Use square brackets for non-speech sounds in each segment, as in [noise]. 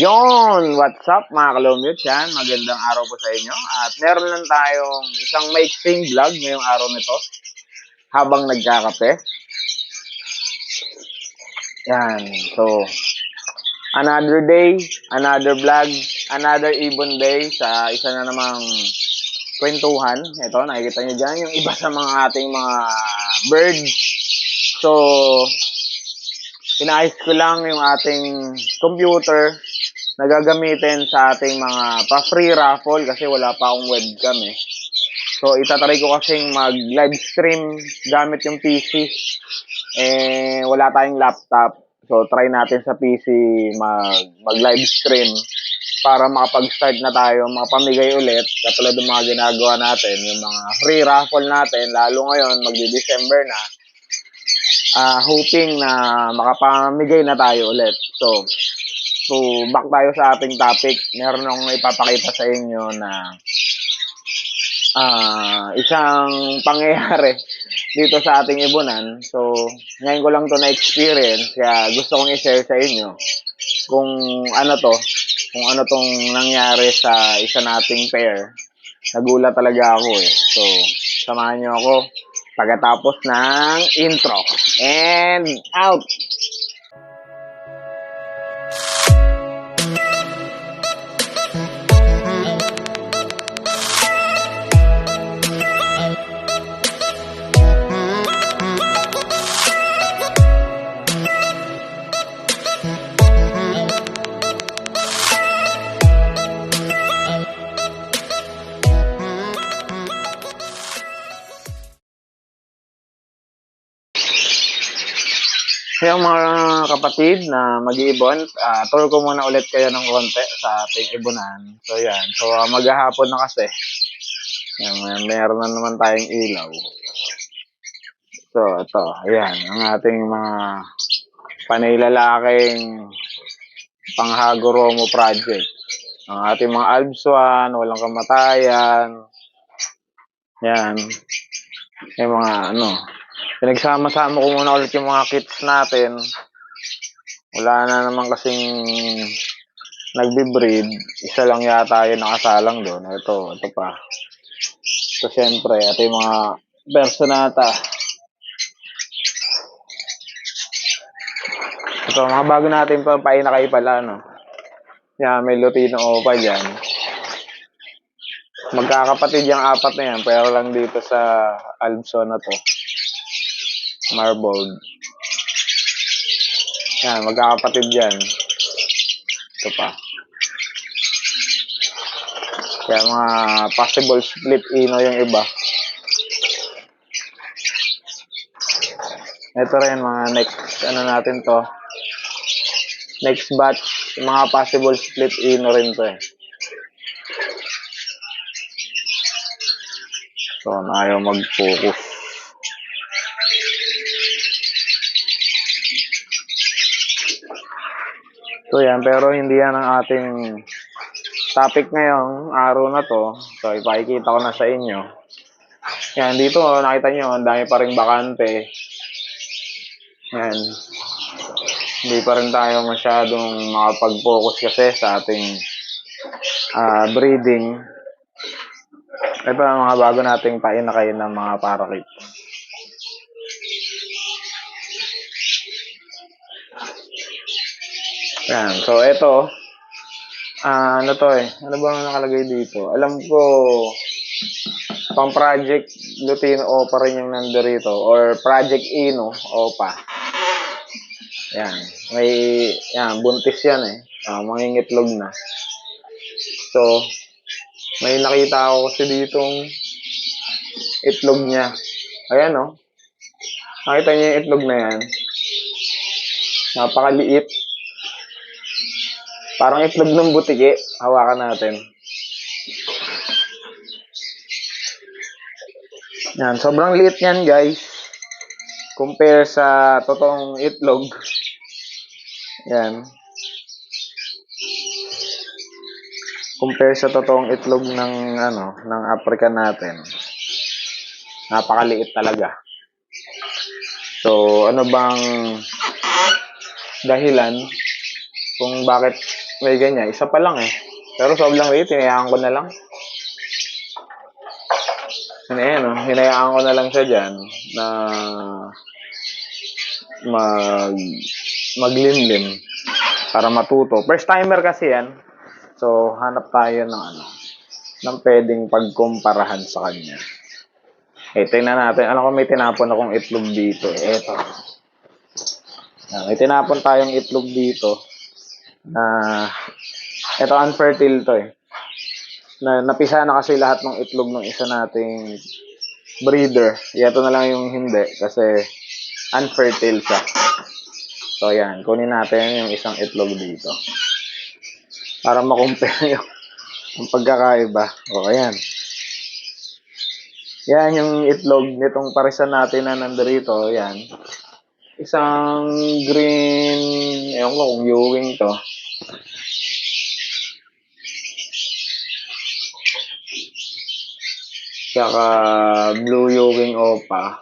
Yon, what's up mga kalomute yan? Magandang araw po sa inyo. At meron lang tayong isang maiksing vlog ngayong araw nito habang nagkakape. Yan, so another day, another vlog, another ibon day sa isa na namang kwentuhan. Ito, nakikita nyo dyan yung iba sa mga ating mga birds. So, inayos ko lang yung ating computer na gagamitin sa ating mga pa-free raffle kasi wala pa akong webcam eh. So, itatry ko kasing mag-live stream gamit yung PC. Eh, wala tayong laptop. So, try natin sa PC mag, mag-live stream para makapag-start na tayo, makapamigay ulit, katulad ng mga ginagawa natin, yung mga free raffle natin, lalo ngayon, magdi-December na, ah hoping na makapamigay na tayo ulit. So, so back tayo sa ating topic. Meron akong ipapakita sa inyo na ah isang pangyayari dito sa ating ibunan. So, ngayon ko lang to na-experience kaya gusto kong i-share sa inyo kung ano to, kung ano tong nangyari sa isa nating pair. Nagulat talaga ako eh. So, samahan niyo ako pagkatapos ng intro. And out! Kaya mga kapatid na mag-iibon, ah, tour ko muna ulit kayo ng konti sa ating ibunan. So yan, so ah, maghahapon na kasi. Yan, may- meron na naman tayong ilaw. So ito, ayan, ang ating mga panay-lalaking panghagoromo project. Ang ating mga albswan, walang kamatayan. Yan. Yung mga ano, pinagsama-sama ko muna ulit yung mga kits natin. Wala na naman kasing nagbe-breed. Isa lang yata yung nakasalang doon. Ito, ito pa. Ito syempre, ito yung mga personata. Ito, mga bago natin pa painakay pala, no? Yan, may Lutino Opal yan. Magkakapatid yung apat na yan, pero lang dito sa Albson na to. Marbled. Yan, magkakapatid yan. Ito pa. Kaya mga possible split ino yung iba. Ito rin mga next, ano natin to. Next batch, mga possible split ino rin to eh. So, ayaw mag-focus. So yan, pero hindi yan ang ating topic ngayong araw na to. So ipakikita ko na sa inyo. Yan, dito nakita nyo, ang dami pa rin bakante. Yan. Hindi pa rin tayo masyadong makapag-focus kasi sa ating ah, breeding. Ito ang mga bago nating painakay ng mga parakeets. Yan. So, ito. Ah, ano to eh? Ano ba ang nakalagay dito? Alam ko, pang Project Lutino Opa rin yung nandito. Or Project Ino Opa. Yan. May, yan, buntis yan eh. Ah, mangingitlog na. So, may nakita ako kasi ditong itlog niya. Ayan oh. Nakita niyo yung itlog na yan. Napakaliit. Parang itlog ng butike. Hawakan natin. Yan, sobrang liit yan guys. Compare sa totoong itlog. Yan. Compare sa totoong itlog ng ano, ng African natin. Napakaliit talaga. So, ano bang dahilan kung bakit may ganyan. Isa pa lang eh. Pero sobrang liit, hinayaan ko na lang. Hinayaan, no? hinayaan ko na lang siya dyan na mag maglimlim para matuto. First timer kasi yan. So, hanap tayo ng ano, ng pwedeng pagkumparahan sa kanya. Eh, tingnan natin. Alam ko may tinapon akong itlog dito. Eh, eto. Yan, may tinapon tayong itlog dito na ito unfertile to eh. Na napisa na kasi lahat ng itlog ng isa nating breeder. Ito na lang yung hindi kasi unfertile siya. So yan, kunin natin yung isang itlog dito. Para makumpare [laughs] yung, yung pagkakaiba. O ayan. Yan yung itlog nitong parisan natin na nandito. Yan. Isang green, ewan ko kung Ewing to. Saka blue Ewing Opa.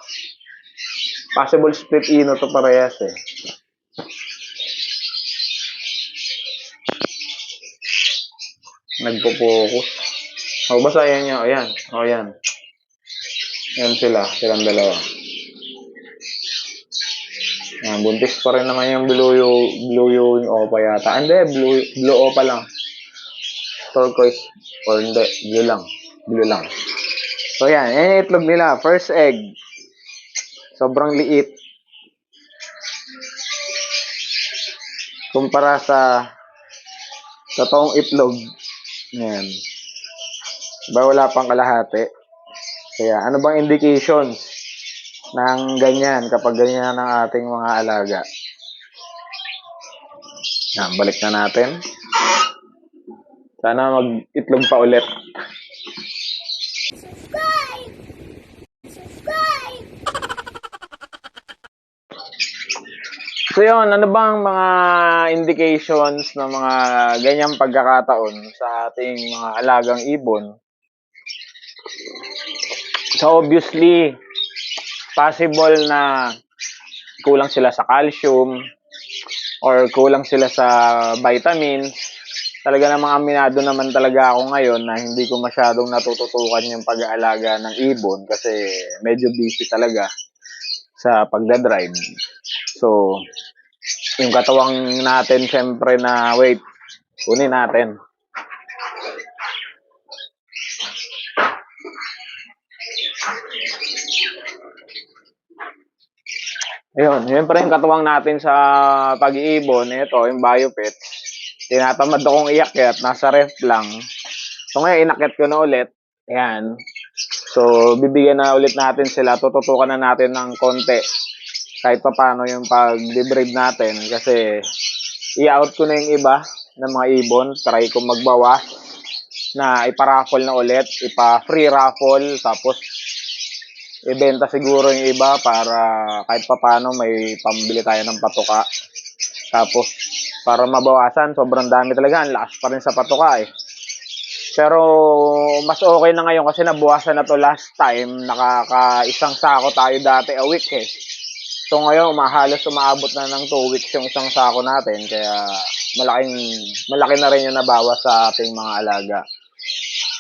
Possible split ino to parehas eh. Nagpo-focus. O, yan nyo. Ayan. O, yan. Yan sila. Silang dalawa. Yan, buntis pa rin naman yung blue, yu- blue yung opa yata. Hindi, blue, blue opa lang. Turquoise. Or hindi, blue lang. Blue lang. So yan, yan yung itlog nila. First egg. Sobrang liit. Kumpara sa totoong itlog. Yan. Diba wala pang kalahati? Kaya ano bang indications ng ganyan kapag ganyan ang ating mga alaga? Yan, balik na natin. Sana mag-itlog pa ulit. So yun, ano bang mga indications ng mga ganyang pagkakataon sa ating mga alagang ibon? So obviously, possible na kulang sila sa calcium or kulang sila sa vitamins. Talaga namang aminado naman talaga ako ngayon na hindi ko masyadong natututukan yung pag-aalaga ng ibon kasi medyo busy talaga sa pagdadrive. So, yung katawang natin syempre na wait, kunin natin. Ayun, yun pa rin katuwang natin sa pag-iibon. Ito, yung biopet. Tinatamad akong iakyat, nasa ref lang. So ngayon, inakyat ko na ulit. Ayan. So, bibigyan na ulit natin sila. Tututukan na natin ng konti. Kahit pa paano yung pag-debride natin. Kasi, i-out ko na yung iba ng mga ibon. Try ko magbawas na iparaffle na ulit. Ipa-free raffle. Tapos, ibenta siguro yung iba para kahit papano may pambili tayo ng patuka. Tapos, para mabawasan, sobrang dami talaga. Ang lakas pa rin sa patuka eh. Pero, mas okay na ngayon kasi nabuwasan na to last time. Nakaka isang sako tayo dati a week eh. So ngayon, umahalos umaabot na ng 2 weeks yung isang sako natin. Kaya, malaking, malaki na rin yung nabawas sa ating mga alaga.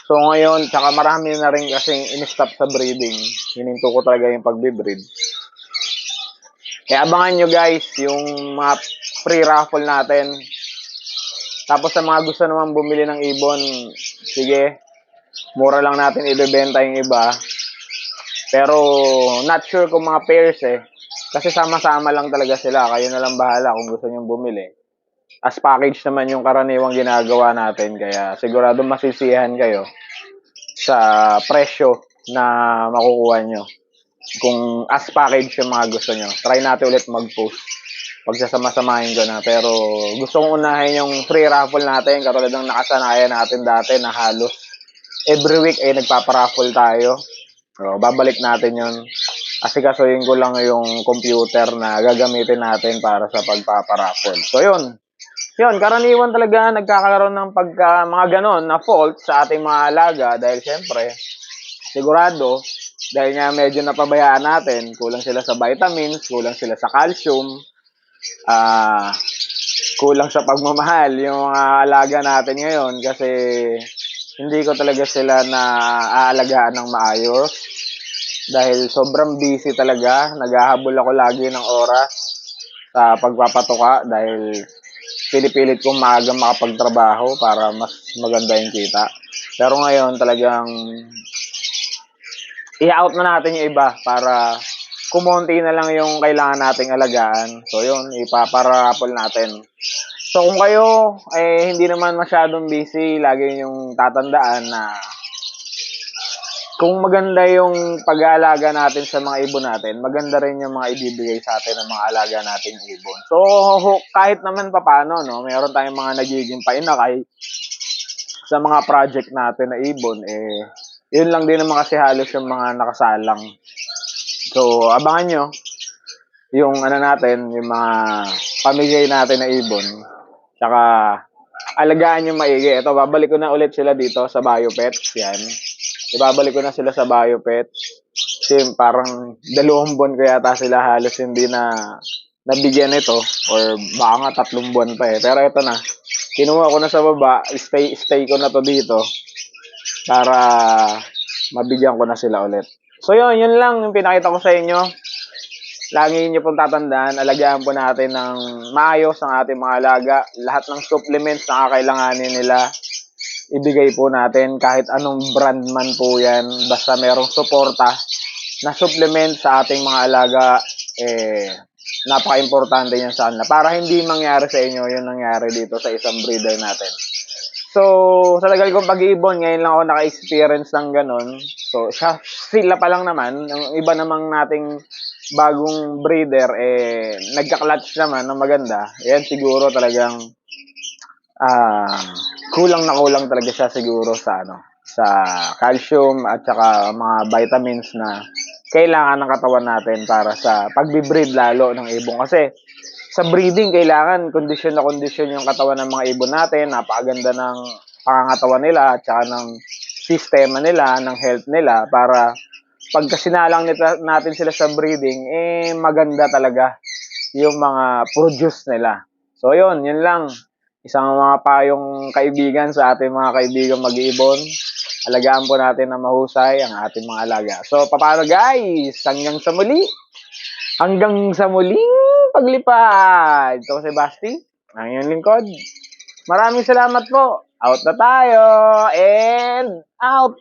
So ngayon, tsaka marami na rin kasing in-stop sa breeding. Hininto ko talaga yung pagbe-breed. Kaya abangan nyo guys, yung mga free raffle natin. Tapos sa mga gusto naman bumili ng ibon, sige, mura lang natin ibebenta yung iba. Pero not sure kung mga pairs eh. Kasi sama-sama lang talaga sila. Kayo na lang bahala kung gusto nyo bumili. As package naman yung karaniwang ginagawa natin. Kaya sigurado masisiyahan kayo sa presyo na makukuha nyo. Kung as package yung mga gusto nyo. Try natin ulit mag-post. Pagsasama-samahin ko na. Pero gusto kong unahin yung free raffle natin. Katulad ng nakasanayan natin dati na halos every week ay nagpaparaffle tayo. So, babalik natin yon kasi kasuyin ko lang yung computer na gagamitin natin para sa pagpaparaffle. So, yun. Yun, karaniwan talaga nagkakaroon ng pagka, mga ganon na fault sa ating mga alaga dahil syempre, sigurado, dahil nga medyo napabayaan natin, kulang sila sa vitamins, kulang sila sa calcium, ah kulang sa pagmamahal yung mga alaga natin ngayon kasi hindi ko talaga sila na aalagaan ng maayos dahil sobrang busy talaga. Naghahabol ako lagi ng oras sa pagpapatuka dahil pinipilit kong maaga makapagtrabaho para mas maganda yung kita. Pero ngayon talagang i-out na natin yung iba para kumonti na lang yung kailangan nating alagaan. So yun, ipaparapol natin. So kung kayo eh hindi naman masyadong busy, lagi yung tatandaan na kung maganda yung pag-aalaga natin sa mga ibon natin, maganda rin yung mga ibibigay sa atin ng mga alaga nating ibon. So, kahit naman papano, no, meron tayong mga nagiging painakay sa mga project natin na ibon, eh, yun lang din naman kasi halos yung mga nakasalang. So, abangan nyo yung ano natin, yung mga pamigay natin na ibon. Tsaka, alagaan nyo maigi. Ito, babalik ko na ulit sila dito sa Biopets. Yan. Ibabalik ko na sila sa Biopets. Kasi parang dalawang buwan ko yata sila halos hindi na nabigyan ito. Or baka nga tatlong buwan pa eh. Pero ito na. Kinuha ko na sa baba. Stay, stay ko na to dito. Para mabigyan ko na sila ulit. So yun, yun lang yung pinakita ko sa inyo. Lagi niyo pong tatandaan, alagaan po natin ng maayos ang ating mga alaga. Lahat ng supplements na kakailanganin nila, ibigay po natin kahit anong brand man po yan. Basta merong suporta na supplement sa ating mga alaga, eh, napaka-importante yan sa kanila. Para hindi mangyari sa inyo yung nangyari dito sa isang breeder natin. So, sa tagal kong pag-iibon, ngayon lang ako naka-experience ng ganun. So, siya, sila pa lang naman. Ang iba namang nating bagong breeder, eh, nagka-clutch naman ng maganda. Yan siguro talagang ah kulang na kulang talaga siya siguro sa ano sa calcium at saka mga vitamins na kailangan ng katawan natin para sa pagbi-breed lalo ng ibon. Kasi sa breeding kailangan kondisyon na kondisyon yung katawan ng mga ibon natin. Napakaganda ng pangangatawan nila at saka ng sistema nila ng health nila para pagka sinalang nita- natin sila sa breeding eh maganda talaga yung mga produce nila. So yun yun lang isang mga payong kaibigan sa ating mga kaibigan mag-iibon. Alagaan po natin na mahusay ang ating mga alaga. So, paano guys? Hanggang sa muli. Hanggang sa muling paglipad. Ito ko si Basti, ang iyong lingkod. Maraming salamat po. Out na tayo. And out.